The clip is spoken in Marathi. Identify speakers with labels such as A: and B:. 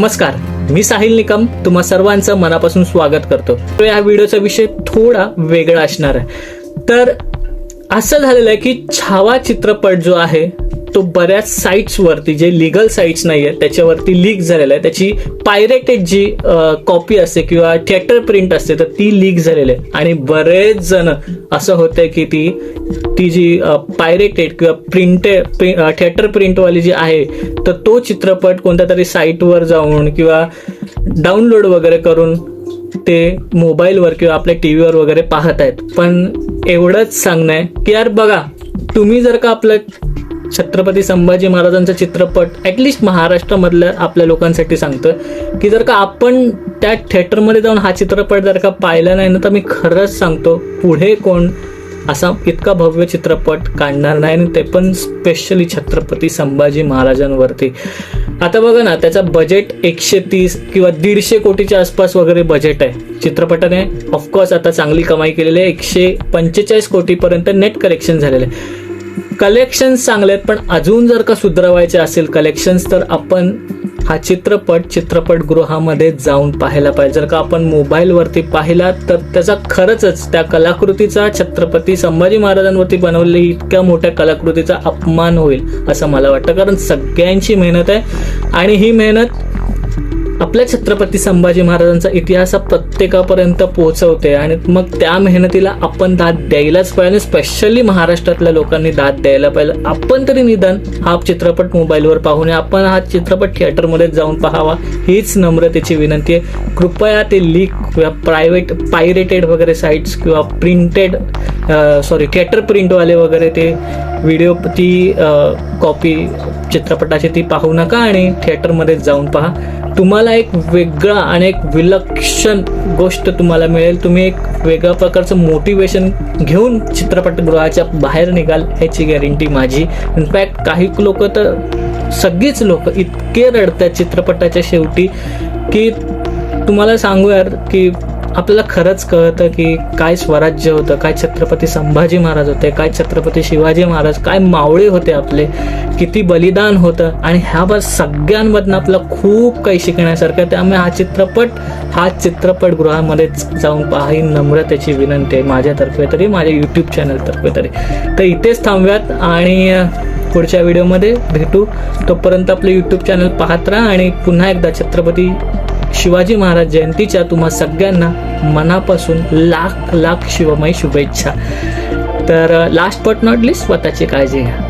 A: नमस्कार मी साहिल निकम तुम्हा सर्वांचं मनापासून स्वागत करतो. तर या व्हिडिओचा विषय थोडा वेगळा असणार आहे. तर असं झालेलं आहे की छावा चित्रपट जो आहे तो बऱ्याच साईट्स वरती जे लिगल साईट्स नाही आहेत त्याच्यावरती लीक झालेला आहे. त्याची पायरेटेड जी कॉपी असते किंवा थिएटर प्रिंट असते तर ती लीक झालेली आहे. आणि बरेच जण असं होतंय की ती ती जी पायरेटेड किंवा प्रिंट थिएटर प्रिंटवाली जी आहे तर तो चित्रपट कोणत्या तरी साईटवर जाऊन किंवा डाउनलोड वगैरे करून ते मोबाईलवर किंवा आपल्या टी व्हीवर वगैरे पाहत आहेत. पण एवढंच सांगणं आहे की यार बघा तुम्ही जर का आपलं छत्रपती संभाजी महाराजांचा चित्रपट ॲटलिस्ट महाराष्ट्रामधल्या आपल्या लोकांसाठी सांगतं की जर का आपण त्या थिएटरमध्ये जाऊन हा चित्रपट जर का पाहिला नाही ना तर मी खरंच सांगतो पुढे कोण असा इतका भव्य चित्रपट काढणार नाही आणि ते पण स्पेशली छत्रपती संभाजी महाराजांवरती. आता बघा ना त्याचा बजेट एकशे तीस किंवा दीडशे कोटीच्या आसपास वगैरे बजेट आहे. चित्रपटाने ऑफकोर्स आता चांगली कमाई केलेली आहे. एकशे पंचेचाळीस कोटीपर्यंत नेट कलेक्शन झालेलं आहे. कलेक्शन्स चांगले आहेत पण अजून जर का सुधारवायचे असेल कलेक्शन्स तर आपण हा चित्रपट चित्रपटगृहामध्ये जाऊन पाहायला पाहिजे. जर का आपण मोबाईलवरती पाहिला तर त्याचा खरंच त्या कलाकृतीचा छत्रपती संभाजी महाराजांवरती बनवलेली इतक्या मोठ्या कलाकृतीचा अपमान होईल असं मला वाटतं. कारण सगळ्यांची मेहनत आहे. आणि ही मेहनत आपल्या छत्रपती संभाजी महाराजांचा इतिहास हा प्रत्येकापर्यंत पोहोचवते आणि मग त्या मेहनतीला आपण दाद द्यायलाच पाहिजे स्पेशली महाराष्ट्रातल्या लोकांनी दाद द्यायला पाहिजे. आपण तरी निदान हा चित्रपट मोबाईलवर पाहून आपण हा चित्रपट थिएटरमध्ये जाऊन पाहावा. हीच नम्रतेची विनंती आहे. कृपया ते लीक किंवा प्रायव्हेट पायरेटेड वगैरे साईट्स किंवा प्रिंटेड सॉरी थिएटर प्रिंटवाले वगैरे ते व्हिडिओ ती कॉपी चित्रपटाची ती पाहू नका आणि थिएटरमध्ये जाऊन पहा. तुम्हाला एक वेगळा आणि एक विलक्षण गोष्ट तुम्हाला मिळेल. तुम्ही एक वेगळ्या प्रकारचं मोटिवेशन घेऊन चित्रपटगृहाच्या बाहेर निघाल ह्याची गॅरंटी माझी. इनफॅक्ट काही लोक तर सगळीच लोक इतके रडतात चित्रपटाच्या शेवटी की तुम्हाला सांगू यार की आपल्याला खरंच कळतं की काय स्वराज्य होतं काय छत्रपती संभाजी महाराज होते काय छत्रपती शिवाजी महाराज काय मावळे होते आपले किती बलिदान होतं आणि ह्या बस सगळ्यांमधनं आपलं खूप काही शिकण्यासारखं त्यामुळे हा चित्रपट हा चित्रपटगृहामध्येच जाऊन पहा. ही नम्रतेची विनंती आहे माझ्यातर्फे तरी माझ्या यूट्यूब चॅनलतर्फे तरी. तर इथेच थांबव्यात आणि पुढच्या व्हिडिओमध्ये भेटू. तोपर्यंत आपलं यूट्यूब चॅनल पाहत राहा आणि पुन्हा एकदा छत्रपती शिवाजी महाराज जयंतीच्या तुम्हा सगळ्यांना मनापासून लाख लाख शिवमय शुभेच्छा. तर लास्ट बट नॉट लिस्ट स्वतःची काळजी घ्या.